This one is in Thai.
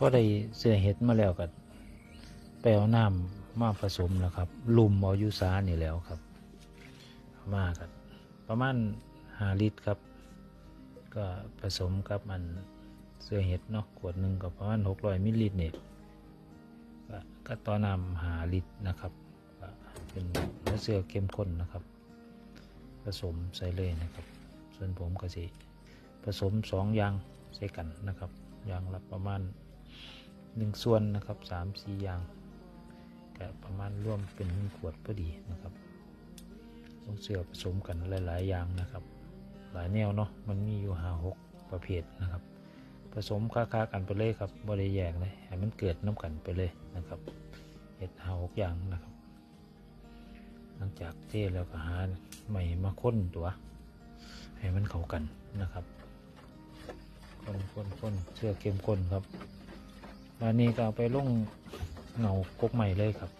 พอได้เสื้อเห็ดมาแล้วก็ไปเอาน้ำมาผสมแล้วครับลุมเอายุสานี่แล้วครับเอามากันประมาณหาลิตรครับ ก็ผสมกับมันเสื้อเห็ดเนาะขวดหนึ่งก็ประมาณหกร้อยมิลลิลิตรเนี่ยก็ต่อน้ำหาลิตรนะครับเป็นเนื้อเสื้อเข้มข้นนะครับ ผสมใส่เลยนะครับ ส่วนผมก็สิผสมสองอย่างใส่กันนะครับอย่างละประมาณ หนึ่งส่วนนะครับสามสี่อย่างก็ประมาณร่วมเป็นหนึ่งขวดพอดีนะครับต้องเสื้อผสมกันหลายๆ อย่างนะครับ หลายแนวเนาะมันมีอยู่หาหกประเภทนะครับ ผสมค่าๆกันไปเลยครับบริแยกเลยให้มันเกิดน้ำกันไปเลยนะครับเห็ดหาหกอย่างนะครับ หลังจากเทแล้วก็หาใหม่มาค้นตัวให้มันเข้ากันนะครับคนคนคนเชื่อเข้มข้นครับ วันนี้ก็ไปลงเหงากกใหม่เลยครับ